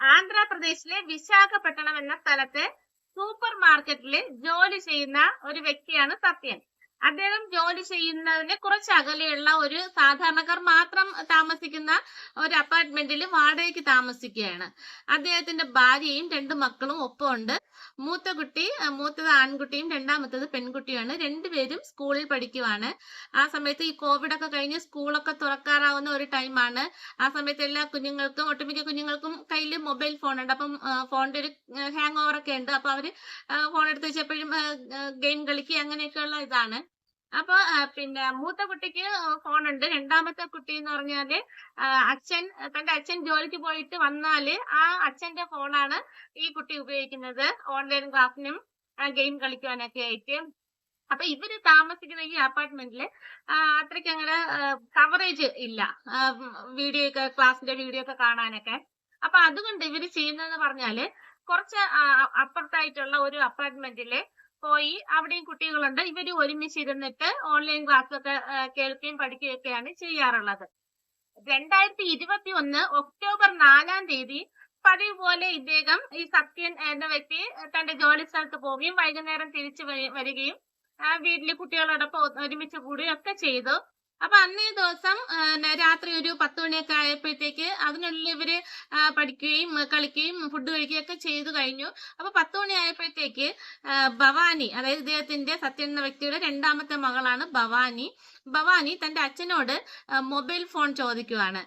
ആന്ധ്രാപ്രദേശിലെ വിശാഖപട്ടണം എന്ന സ്ഥലത്തെ സൂപ്പർ മാർക്കറ്റിൽ ജോലി ചെയ്യുന്ന ഒരു വ്യക്തിയാണ് സത്യൻ. അദ്ദേഹം ജോലി ചെയ്യുന്നതിന് കുറച്ച് അകലെയുള്ള ഒരു സാധാരണക്കാർ മാത്രം താമസിക്കുന്ന ഒരു അപ്പാർട്ട്മെന്റിൽ വാടകയ്ക്ക് താമസിക്കുകയാണ്. അദ്ദേഹത്തിന്റെ ഭാര്യയും രണ്ട് മക്കളും ഒപ്പമുണ്ട്. മൂത്ത കുട്ടി മൂത്തത് ആൺകുട്ടിയും രണ്ടാമത്തത് പെൺകുട്ടിയുമാണ്. രണ്ടുപേരും സ്കൂളിൽ പഠിക്കുവാണ്. ആ സമയത്ത് ഈ കോവിഡ് ഒക്കെ കഴിഞ്ഞ് സ്കൂളൊക്കെ തുറക്കാറാവുന്ന ഒരു ടൈമാണ് ആ സമയത്ത് എല്ലാ കുഞ്ഞുങ്ങൾക്കും ഒട്ടുമിക്ക കുഞ്ഞുങ്ങൾക്കും കയ്യിൽ മൊബൈൽ ഫോൺ ഉണ്ട്. അപ്പം ഫോണിന്റെ ഒരു ഹാങ് ഓവർ ഒക്കെ ഉണ്ട്. അപ്പൊ അവർ ഫോൺ എടുത്ത് വെച്ചപ്പോഴും ഗെയിം കളിക്കുക അങ്ങനെയൊക്കെയുള്ള ഇതാണ്. അപ്പൊ പിന്നെ മൂത്ത കുട്ടിക്ക് ഫോൺ ഉണ്ട് രണ്ടാമത്തെ കുട്ടി എന്ന് പറഞ്ഞാൽ അച്ഛൻ തന്റെ അച്ഛൻ ജോലിക്ക് പോയിട്ട് വന്നാൽ ആ അച്ഛന്റെ ഫോണാണ് ഈ കുട്ടി ഉപയോഗിക്കുന്നത്. ഓൺലൈൻ ക്ലാസ്സിനും ഗെയിം കളിക്കുവാനൊക്കെ ആയിട്ട്. അപ്പൊ ഇവർ താമസിക്കുന്ന ഈ അപ്പാർട്ട്മെന്റിൽ അത്രയ്ക്ക് അങ്ങനെ കവറേജ് ഇല്ല. വീഡിയോ ഒക്കെ ക്ലാസ്സിന്റെ വീഡിയോ ഒക്കെ കാണാനൊക്കെ. അപ്പൊ അതുകൊണ്ട് ഇവർ ചെയ്യുന്നതെന്ന് പറഞ്ഞാൽ കുറച്ച് അപ്പുറത്തായിട്ടുള്ള ഒരു അപ്പാർട്ട്മെന്റിൽ പോയി. അവിടെയും കുട്ടികളുണ്ട്. ഇവർ ഒരുമിച്ച് ഇരുന്നിട്ട് ഓൺലൈൻ ക്ലാസ് ഒക്കെ കേൾക്കുകയും പഠിക്കുകയൊക്കെയാണ് ചെയ്യാറുള്ളത്. രണ്ടായിരത്തി ഇരുപത്തി ഒന്ന് ഒക്ടോബർ നാലാം തീയതി പതിവ് പോലെ ഇദ്ദേഹം ഈ സത്യൻ എന്ന വ്യക്തി തന്റെ ജോലി സ്ഥലത്ത് പോവുകയും വൈകുന്നേരം തിരിച്ചു വരി- വരികയും വീട്ടിലെ കുട്ടികളോടൊപ്പം ഒരുമിച്ച് കൂടുകയും ഒക്കെ ചെയ്തു. അപ്പൊ അന്നേ ദിവസം രാത്രി ഒരു പത്ത് മണിയൊക്കെ ആയപ്പോഴത്തേക്ക് അതിനുള്ളിൽ ഇവർ പഠിക്കുകയും കളിക്കുകയും ഫുഡ് കഴിക്കുകയും ഒക്കെ ചെയ്തു കഴിഞ്ഞു. അപ്പൊ പത്ത് മണി ആയപ്പോഴത്തേക്ക് ഭവാനി അതായത് ഇദ്ദേഹത്തിന്റെ സത്യൻ എന്ന വ്യക്തിയുടെ രണ്ടാമത്തെ മകളാണ് ഭവാനി. ഭവാനി തന്റെ അച്ഛനോട് മൊബൈൽ ഫോൺ ചോദിക്കുവാണ്.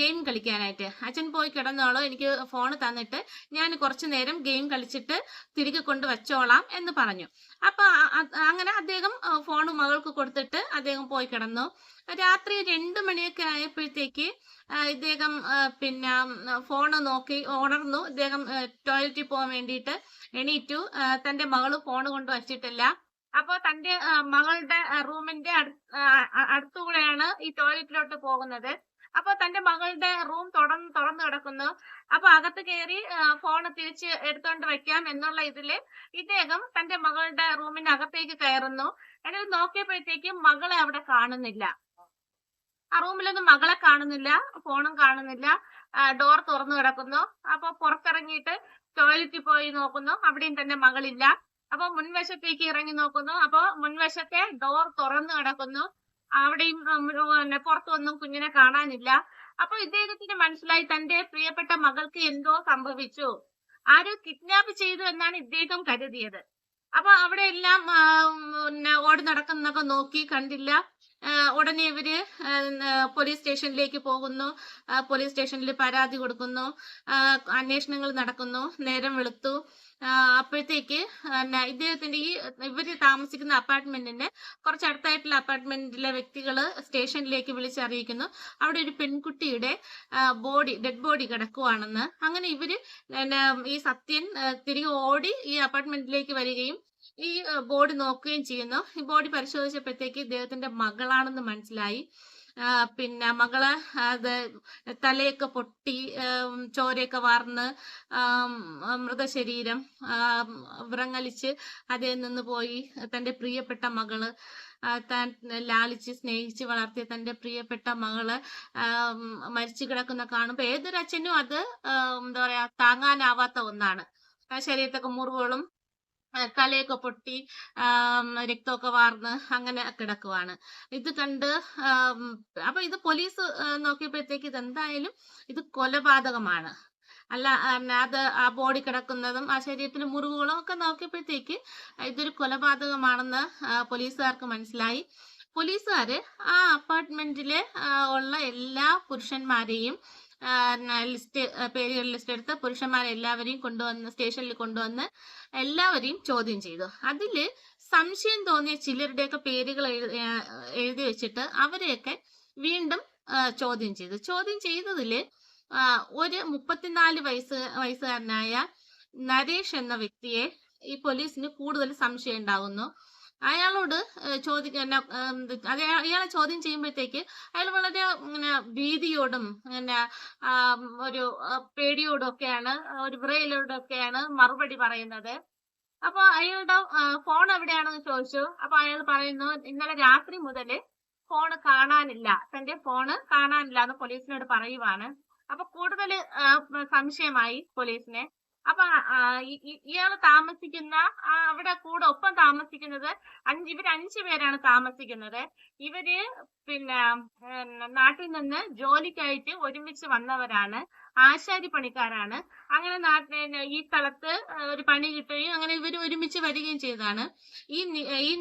ഗെയിം കളിക്കാനായിട്ട്. അച്ഛൻ പോയി കിടന്നോളൂ എനിക്ക് ഫോൺ തന്നിട്ട് ഞാൻ കുറച്ചു നേരം ഗെയിം കളിച്ചിട്ട് തിരികെ കൊണ്ട് വച്ചോളാം എന്ന് പറഞ്ഞു. അപ്പൊ അങ്ങനെ അദ്ദേഹം ഫോൺ മകൾക്ക് കൊടുത്തിട്ട് അദ്ദേഹം പോയി കിടന്നു. രാത്രി രണ്ട് മണിയൊക്കെ ആയപ്പോഴത്തേക്ക് ഇദ്ദേഹം പിന്നെ ഫോൺ നോക്കി ഉണർന്നു. ഇദ്ദേഹം ടോയ്ലറ്റിൽ പോകാൻ വേണ്ടിയിട്ട് എണീറ്റു. തന്റെ മകൾ ഫോൺ കൊണ്ട് വച്ചിട്ടില്ല. അപ്പൊ തന്റെ മകളുടെ റൂമിന്റെ അടുത്തുകൂടെയാണ് ഈ ടോയ്ലറ്റിലോട്ട് പോകുന്നത്. അപ്പൊ തന്റെ മകളുടെ റൂം തുറന്ന് തുറന്നു കിടക്കുന്നു. അപ്പൊ അകത്ത് കയറി ഫോൺ തിരിച്ച് എടുത്തോണ്ട് വെക്കാം എന്നുള്ള ഇതിൽ ഇദ്ദേഹം തന്റെ മകളുടെ റൂമിനകത്തേക്ക് കയറുന്നു. എന്നിട്ട് നോക്കിയപ്പോഴത്തേക്കും മകളെ അവിടെ കാണുന്നില്ല. ആ റൂമിലൊന്നും മകളെ കാണുന്നില്ല ഫോണും കാണുന്നില്ല. ഡോർ തുറന്നു കിടക്കുന്നു. അപ്പൊ പുറത്തിറങ്ങിയിട്ട് ടോയ്ലറ്റിൽ പോയി നോക്കുന്നു. അവിടെയും തന്നെ മകളില്ല. അപ്പൊ മുൻവശത്തേക്ക് ഇറങ്ങി നോക്കുന്നു. അപ്പൊ മുൻവശത്തെ ഡോർ തുറന്നു കിടക്കുന്നു. അവിടെയും പിന്നെ പുറത്തൊന്നും കുഞ്ഞിനെ കാണാനില്ല. അപ്പൊ ഇദ്ദേഹത്തിന് മനസ്സിലായി തന്റെ പ്രിയപ്പെട്ട മകൾക്ക് എന്തോ സംഭവിച്ചു. ആരോ കിഡ്നാപ്പ് ചെയ്തു എന്നാണ് ഇദ്ദേഹം കരുതിയത്. അപ്പൊ അവിടെ എല്ലാം ഓടി നടക്കുന്നൊക്കെ നോക്കി കണ്ടില്ല. ഉടനെ ഇവർ പോലീസ് സ്റ്റേഷനിലേക്ക് പോകുന്നു. പോലീസ് സ്റ്റേഷനിൽ പരാതി കൊടുക്കുന്നു. അന്വേഷണങ്ങൾ നടക്കുന്നു. നേരം വെളുത്തു. അപ്പോഴത്തേക്ക് ഇദ്ദേഹത്തിന്റെ ഈ ഇവർ താമസിക്കുന്ന അപ്പാർട്ട്മെന്റിന്റെ കുറച്ച് അടുത്തായിട്ടുള്ള അപ്പാർട്ട്മെന്റിലെ വ്യക്തികൾ സ്റ്റേഷനിലേക്ക് വിളിച്ചറിയിക്കുന്നു. അവിടെ ഒരു പെൺകുട്ടിയുടെ ബോഡി ഡെഡ് ബോഡി കിടക്കുവാണെന്ന്. അങ്ങനെ ഇവർ ഈ സത്യൻ തിരികെ ഓടി ഈ അപ്പാർട്ട്മെന്റിലേക്ക് വരികയും ഈ ബോഡി നോക്കുകയും ചെയ്യുന്നു. ഈ ബോഡി പരിശോധിച്ചപ്പോഴത്തേക്ക് ഇദ്ദേഹത്തിന്റെ മകളാണെന്ന് മനസ്സിലായി. പിന്നെ മകൾ അത് തലയൊക്കെ പൊട്ടി ചോരയൊക്കെ വാർന്ന് മൃതശരീരം വ്രങ്ങലിച്ച് അതിൽ നിന്ന് പോയി. തന്റെ പ്രിയപ്പെട്ട മകൾ താൻ ലാളിച്ച് സ്നേഹിച്ച് വളർത്തിയ തന്റെ പ്രിയപ്പെട്ട മകൾ മരിച്ചു കിടക്കുന്ന കാണുമ്പോൾ ഏതൊരു അച്ഛനും അത് എന്താ പറയാ താങ്ങാനാവാത്ത ഒന്നാണ്. ആ ശരീരത്തൊക്കെ മുറിവുകളും തലയൊക്കെ പൊട്ടി രക്തമൊക്കെ വാർന്ന് അങ്ങനെ കിടക്കുവാണ്. ഇത് കണ്ട് അപ്പൊ ഇത് പോലീസ് നോക്കിയപ്പോഴത്തേക്ക് ഇത് എന്തായാലും ഇത് കൊലപാതകമാണ്. അല്ല അത് ആ ബോഡി കിടക്കുന്നതും ആ ശരീരത്തിന് മുറിവുകളും ഒക്കെ നോക്കിയപ്പോഴത്തേക്ക് ഇതൊരു കൊലപാതകമാണെന്ന് പോലീസുകാർക്ക് മനസ്സിലായി. പോലീസുകാര് ആ അപ്പാർട്ട്മെന്റിലെ ഉള്ള എല്ലാ പുരുഷന്മാരെയും ലിസ്റ്റ് പേരുകൾ ലിസ്റ്റ് എടുത്ത് പുരുഷന്മാരെ എല്ലാവരെയും കൊണ്ടുവന്ന് സ്റ്റേഷനിൽ കൊണ്ടുവന്ന് എല്ലാവരെയും ചോദ്യം ചെയ്തു. അതിൽ സംശയം തോന്നിയ ചിലരുടെയൊക്കെ പേരുകൾ എഴുതി വെച്ചിട്ട് അവരെയൊക്കെ വീണ്ടും ചോദ്യം ചെയ്തു. ചോദ്യം ചെയ്തതിൽ ഒരു മുപ്പത്തിനാല് വയസ്സ് വയസ്സുകാരനായ നരേഷ് എന്ന വ്യക്തിയെ ഈ പോലീസിന് കൂടുതൽ സംശയം ഉണ്ടാകുന്നു അയാളോട് ചോദിക്കാൻ അയാളെ ചോദ്യം ചെയ്യുമ്പോഴത്തേക്ക് അയാൾ വളരെ ഇങ്ങനെ ഭീതിയോടും ഇങ്ങനെ ഒരു പേടിയോടും ഒക്കെയാണ് ഒരു വിറയിലോടൊക്കെയാണ് മറുപടി പറയുന്നത്. അപ്പൊ അയാളുടെ ഫോൺ എവിടെയാണെന്ന് ചോദിച്ചു. അപ്പൊ അയാൾ പറയുന്നു ഇന്നലെ രാത്രി മുതൽ ഫോൺ കാണാനില്ല. തന്റെ ഫോണ് കാണാനില്ല എന്ന് പോലീസിനോട് പറയുവാണ്. അപ്പൊ കൂടുതൽ സംശയമായി പോലീസിനെ. അപ്പൊ ഇയാൾ താമസിക്കുന്ന അവിടെ കൂടെ ഒപ്പം താമസിക്കുന്നത് അഞ്ച് ഇവർ അഞ്ചു പേരാണ് താമസിക്കുന്നത്. ഇവർ പിന്നെ നാട്ടിൽ നിന്ന് ജോലിക്കായിട്ട് ഒരുമിച്ച് വന്നവരാണ്. ആശാരി പണിക്കാരാണ്. അങ്ങനെ നാട്ടിൽ ഈ സ്ഥലത്ത് ഒരു പണി കിട്ടുകയും അങ്ങനെ ഇവർ ഒരുമിച്ച് വരികയും ചെയ്തതാണ്. ഈ ഈ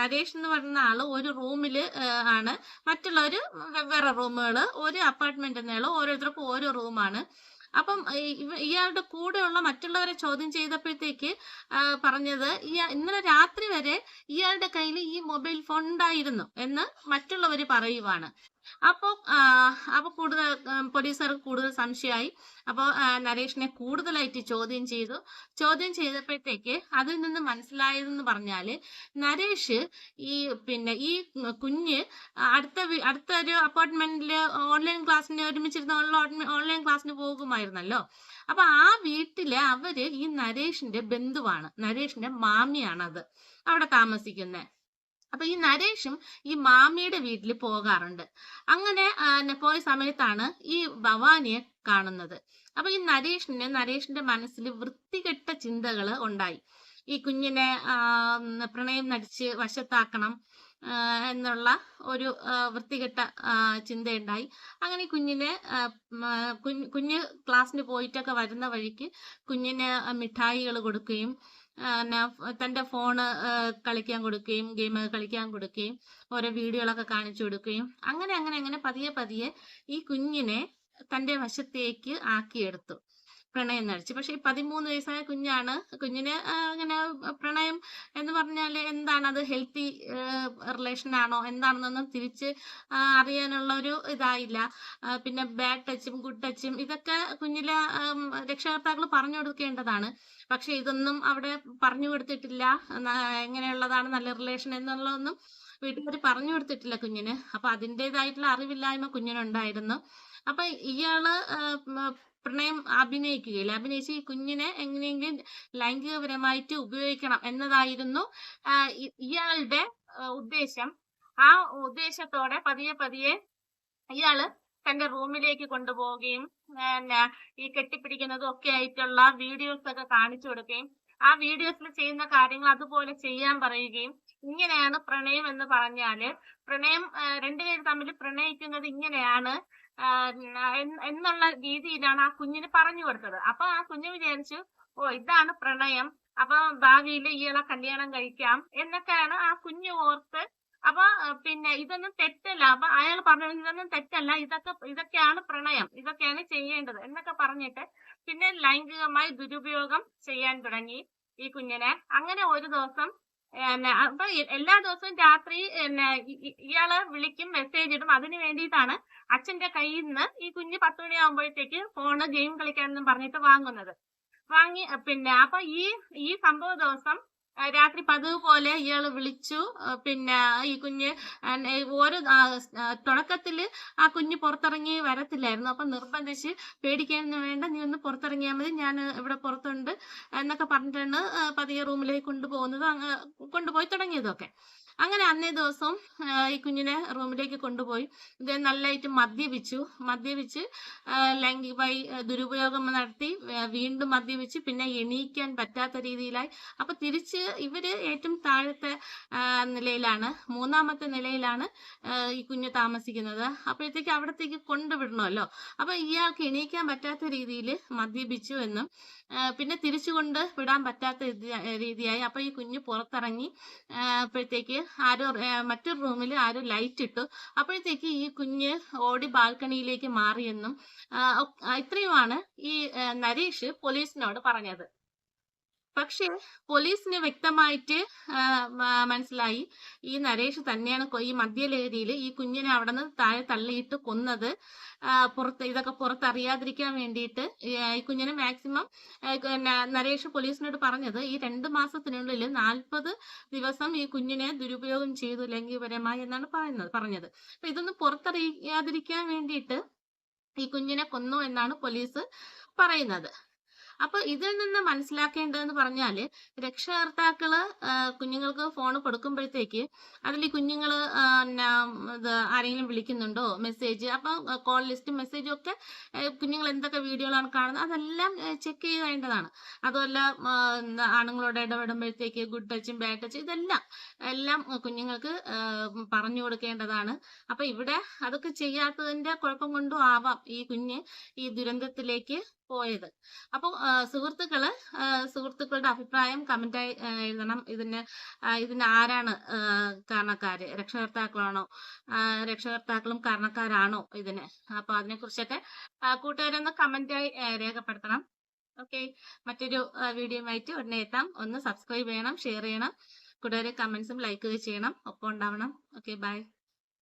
നരേഷ് എന്ന് പറയുന്ന ആൾ ഒരു റൂമിൽ ആണ്. മറ്റുള്ളവർ വെവ്വേറെ റൂമുകൾ ഒരു അപ്പാർട്ട്മെന്റ് എന്നുള്ള ഓരോരുത്തർക്കും ഓരോ റൂമാണ്. അപ്പം ഇയാളുടെ കൂടെയുള്ള മറ്റുള്ളവരെ ചോദ്യം ചെയ്തപ്പോഴത്തേക്ക് പറഞ്ഞത് ഇയാൾ ഇന്നലെ രാത്രി വരെ ഇയാളുടെ കയ്യിൽ ഈ മൊബൈൽ ഫോൺ ഉണ്ടായിരുന്നു എന്ന് മറ്റുള്ളവർ പറയുവാണ്. അപ്പോൾ അപ്പോൾ കൂടുതൽ പോലീസുകാർക്ക് കൂടുതൽ സംശയമായി. അപ്പോൾ നരേഷിനെ കൂടുതലായിട്ട് ചോദ്യം ചെയ്തു. ചോദ്യം ചെയ്തപ്പോഴത്തേക്ക് അതിൽ നിന്ന് മനസ്സിലായതെന്ന് പറഞ്ഞാൽ നരേഷ് ഈ പിന്നെ ഈ കുഞ്ഞ് അടുത്ത അടുത്തൊരു അപ്പാർട്ട്മെന്റിൽ ഓൺലൈൻ ക്ലാസ്സിന് ഒരുമിച്ചിരുന്ന ഓൺലൈൻ ക്ലാസ്സിന് പോകുമായിരുന്നല്ലോ. അപ്പൊ ആ വീട്ടിൽ അവർ ഈ നരേഷിന്റെ ബന്ധുവാണ്. നരേഷിന്റെ മാമിയാണത്. അവിടെ താമസിക്കുന്നത് അപ്പൊ ഈ നരേഷും ഈ മാമിയുടെ വീട്ടിൽ പോകാറുണ്ട്. അങ്ങനെ പോയ സമയത്താണ് ഈ ഭവാനിയെ കാണുന്നത്. അപ്പൊ ഈ നരേഷിന് നരേഷിന്റെ മനസ്സിൽ വൃത്തികെട്ട ചിന്തകൾ ഉണ്ടായി. ഈ കുഞ്ഞിനെ പ്രണയം നടിച്ച് വശത്താക്കണം എന്നുള്ള ഒരു വൃത്തികെട്ട ചിന്തയുണ്ടായി. അങ്ങനെ കുഞ്ഞിനെ കുഞ്ഞ് ക്ലാസ്സിന് പോയിട്ടൊക്കെ വരുന്ന വഴിക്ക് കുഞ്ഞിന് മിഠായികൾ കൊടുക്കുകയും തന്റെ ഫോണ് കളിക്കാൻ കൊടുക്കുകയും ഗെയിം കളിക്കാൻ കൊടുക്കുകയും ഓരോ വീഡിയോകളൊക്കെ കാണിച്ചു കൊടുക്കുകയും അങ്ങനെ അങ്ങനെ അങ്ങനെ പതിയെ പതിയെ ഈ കുഞ്ഞിനെ തന്റെ വശത്തേക്ക് ആക്കിയെടുത്തു. പ്രണയം നടിച്ചു. പക്ഷെ ഈ പതിമൂന്ന് വയസ്സായ കുഞ്ഞാണ് കുഞ്ഞിന് ഇങ്ങനെ പ്രണയം എന്ന് പറഞ്ഞാൽ എന്താണ് അത് ഹെൽത്തി റിലേഷൻ ആണോ എന്താണെന്നൊന്നും തിരിച്ച് അറിയാനുള്ള ഒരു ഇതായില്ല. പിന്നെ ബാഡ് ടച്ചും ഗുഡ് ടച്ചും ഇതൊക്കെ കുഞ്ഞിലെ രക്ഷകർത്താക്കൾ പറഞ്ഞു കൊടുക്കേണ്ടതാണ്. പക്ഷെ ഇതൊന്നും അവിടെ പറഞ്ഞു കൊടുത്തിട്ടില്ല. എങ്ങനെയുള്ളതാണ് നല്ല റിലേഷൻ എന്നുള്ളതൊന്നും വീട്ടുകാർ പറഞ്ഞു കൊടുത്തിട്ടില്ല കുഞ്ഞിന്. അപ്പൊ അതിന്റെതായിട്ടുള്ള അറിവില്ലായ്മ കുഞ്ഞിനുണ്ടായിരുന്നു. അപ്പൊ ഇയാൾ പ്രണയം അഭിനയിക്കുകയില്ല. അഭിനയിച്ച് ഈ കുഞ്ഞിനെ എങ്ങനെയെങ്കിലും ലൈംഗികപരമായിട്ട് ഉപയോഗിക്കണം എന്നതായിരുന്നു ഇയാളുടെ ഉദ്ദേശം. ആ ഉദ്ദേശത്തോടെ പതിയെ പതിയെ ഇയാൾ തന്റെ റൂമിലേക്ക് കൊണ്ടുപോവുകയും പിന്നെ ഈ കെട്ടിപ്പിടിക്കുന്നതും ഒക്കെ ആയിട്ടുള്ള വീഡിയോസ് ഒക്കെ കാണിച്ചു കൊടുക്കുകയും ആ വീഡിയോസിൽ ചെയ്യുന്ന കാര്യങ്ങൾ അതുപോലെ ചെയ്യാൻ പറയുകയും ഇങ്ങനെയാണ് പ്രണയം എന്ന് പറഞ്ഞാൽ പ്രണയം രണ്ടുപേര് തമ്മിൽ പ്രണയിക്കുന്നത് ഇങ്ങനെയാണ് എന്നുള്ള രീതിയിലാണ് ആ കുഞ്ഞിന് പറഞ്ഞു കൊടുത്തത്. അപ്പൊ ആ കുഞ്ഞ് വിചാരിച്ചു ഓ ഇതാണ് പ്രണയം. അപ്പൊ ഭാവിയിൽ ഇയാളെ കല്യാണം കഴിക്കാം. എന്നൊക്കെയാണ് ആ കുഞ്ഞ് ഓർത്ത് അപ്പൊ പിന്നെ ഇതൊന്നും തെറ്റല്ല. അപ്പൊ അയാൾ പറഞ്ഞു ഇതൊന്നും തെറ്റല്ല. ഇതൊക്കെ ഇതൊക്കെയാണ് പ്രണയം. ഇതൊക്കെയാണ് ചെയ്യേണ്ടത് എന്നൊക്കെ പറഞ്ഞിട്ട് പിന്നെ ലൈംഗികമായി ദുരുപയോഗം ചെയ്യാൻ തുടങ്ങി ഈ കുഞ്ഞിനെ. അങ്ങനെ ഒരു ദിവസം അപ്പൊ എല്ലാ ദിവസവും രാത്രി ഇയാൾ വിളിക്കും മെസ്സേജ് ഇടും. അതിന് വേണ്ടിയിട്ടാണ് അച്ഛന്റെ കയ്യിൽ നിന്ന് ഈ കുഞ്ഞ് പത്ത് മണിയാകുമ്പോഴത്തേക്ക് ഫോണ് ഗെയിം കളിക്കാനെന്നും പറഞ്ഞിട്ട് വാങ്ങുന്നത്. വാങ്ങി പിന്നെ അപ്പൊ ഈ ഈ സംഭവ ദിവസം രാത്രി പതിവ് പോലെ ഇയാൾ വിളിച്ചു. പിന്നെ ഈ കുഞ്ഞ് ഓരോ തുടക്കത്തിൽ ആ കുഞ്ഞ് പുറത്തിറങ്ങി വരത്തില്ലായിരുന്നു. അപ്പൊ നിർബന്ധിച്ച് പേടിക്കാനൊന്നും വേണ്ട നീ ഒന്ന് പുറത്തിറങ്ങിയാൽ മതി ഞാൻ ഇവിടെ പുറത്തുണ്ട് എന്നൊക്കെ പറഞ്ഞിട്ടാണ് പതിയെ റൂമിലേക്ക് കൊണ്ടുപോകുന്നത് അങ്ങ് കൊണ്ടുപോയി തുടങ്ങിയതൊക്കെ. അങ്ങനെ അന്നേ ദിവസം ഈ കുഞ്ഞിനെ റൂമിലേക്ക് കൊണ്ടുപോയി. ഇദ്ദേഹം നല്ലതായിട്ട് മദ്യപിച്ചു. മദ്യപിച്ച് ലൈംഗികമായി ദുരുപയോഗം നടത്തി വീണ്ടും മദ്യപിച്ച് പിന്നെ എണീക്കാൻ പറ്റാത്ത രീതിയിലായി. അപ്പൊ തിരിച്ച് ഇവർ ഏറ്റവും താഴത്തെ നിലയിലാണ് മൂന്നാമത്തെ നിലയിലാണ് ഈ കുഞ്ഞ് താമസിക്കുന്നത്. അപ്പോഴത്തേക്ക് അവിടത്തേക്ക് കൊണ്ടുവിടണമല്ലോ. അപ്പൊ ഇയാൾക്ക് എണീക്കാൻ പറ്റാത്ത രീതിയിൽ മദ്യപിച്ചു എന്നും പിന്നെ തിരിച്ചു കൊണ്ട് വിടാൻ പറ്റാത്ത രീതിയായി. അപ്പൊ ഈ കുഞ്ഞ് പുറത്തിറങ്ങി അപ്പോഴത്തേക്ക് ആരോ മറ്റൊരു റൂമിൽ ആരോ ലൈറ്റ് ഇട്ടു. അപ്പോഴത്തേക്ക് ഈ കുഞ്ഞ് ഓടി ബാൽക്കണിയിലേക്ക് മാറിയെന്നും ഇത്രയുമാണ് ഈ നരേഷ് പോലീസിനോട് പറഞ്ഞത്. പക്ഷേ പോലീസിന് വ്യക്തമായിട്ട് മനസ്സിലായി. ഈ നരേഷ് തന്നെയാണ് ഈ മദ്യലഹരിയിൽ ഈ കുഞ്ഞിനെ അവിടെ നിന്ന് താഴെ തള്ളിയിട്ട് കൊന്നത്. പുറത്ത് ഇതൊക്കെ പുറത്തറിയാതിരിക്കാൻ വേണ്ടിയിട്ട് ഈ കുഞ്ഞിനെ മാക്സിമം നരേഷ് പോലീസിനോട് പറഞ്ഞത് ഈ രണ്ട് മാസത്തിനുള്ളിൽ നാൽപ്പത് ദിവസം ഈ കുഞ്ഞിനെ ദുരുപയോഗം ചെയ്തു ലൈംഗികപരമായി എന്നാണ് പറയുന്നത് പറഞ്ഞത്. അപ്പൊ ഇതൊന്നും പുറത്തറിയാതിരിക്കാൻ വേണ്ടിയിട്ട് ഈ കുഞ്ഞിനെ കൊന്നു എന്നാണ് പോലീസ് പറയുന്നത്. അപ്പൊ ഇതിൽ നിന്ന് മനസ്സിലാക്കേണ്ടതെന്ന് പറഞ്ഞാൽ രക്ഷകർത്താക്കൾ കുഞ്ഞുങ്ങൾക്ക് ഫോൺ കൊടുക്കുമ്പോഴത്തേക്ക് അതിൽ ഇത് ആരെങ്കിലും വിളിക്കുന്നുണ്ടോ മെസ്സേജ് അപ്പൊ കോൾ ലിസ്റ്റ് മെസ്സേജും ഒക്കെ കുഞ്ഞുങ്ങൾ എന്തൊക്കെ വീഡിയോകളാണ് കാണുന്നത് അതെല്ലാം ചെക്ക് ചെയ്യേണ്ടതാണ് അതുമല്ല ആണുങ്ങളോട് ഇടപെടുമ്പോഴത്തേക്ക് ഗുഡ് ടച്ചും ബാഡ് ടച്ചും ഇതെല്ലാം എല്ലാം കുഞ്ഞുങ്ങൾക്ക് പറഞ്ഞു കൊടുക്കേണ്ടതാണ്. അപ്പൊ ഇവിടെ അതൊക്കെ ചെയ്യാത്തതിന്റെ കുഴപ്പം കൊണ്ടും ആവാം ഈ കുഞ്ഞ് ഈ ദുരന്തത്തിലേക്ക് പോയത്. അപ്പോൾ സുഹൃത്തുക്കൾ സുഹൃത്തുക്കളുടെ അഭിപ്രായം കമന്റായി എഴുതണം. ഇതിന് ഇതിന് ആരാണ് കാരണക്കാര്? രക്ഷകർത്താക്കളാണോ? രക്ഷകർത്താക്കളും കാരണക്കാരാണോ ഇതിന്? അപ്പൊ അതിനെ കുറിച്ചൊക്കെ കൂട്ടുകാരൊന്ന് കമന്റായി രേഖപ്പെടുത്തണം. ഓക്കെ മറ്റൊരു വീഡിയോയുമായിട്ട് ഉടനെ എത്താം. ഒന്ന് സബ്സ്ക്രൈബ് ചെയ്യണം ഷെയർ ചെയ്യണം. കൂട്ടുകാരെ കമന്റ്സും ലൈക്ക് ചെയ്യണം. ഒപ്പം ഉണ്ടാവണം. Okay bye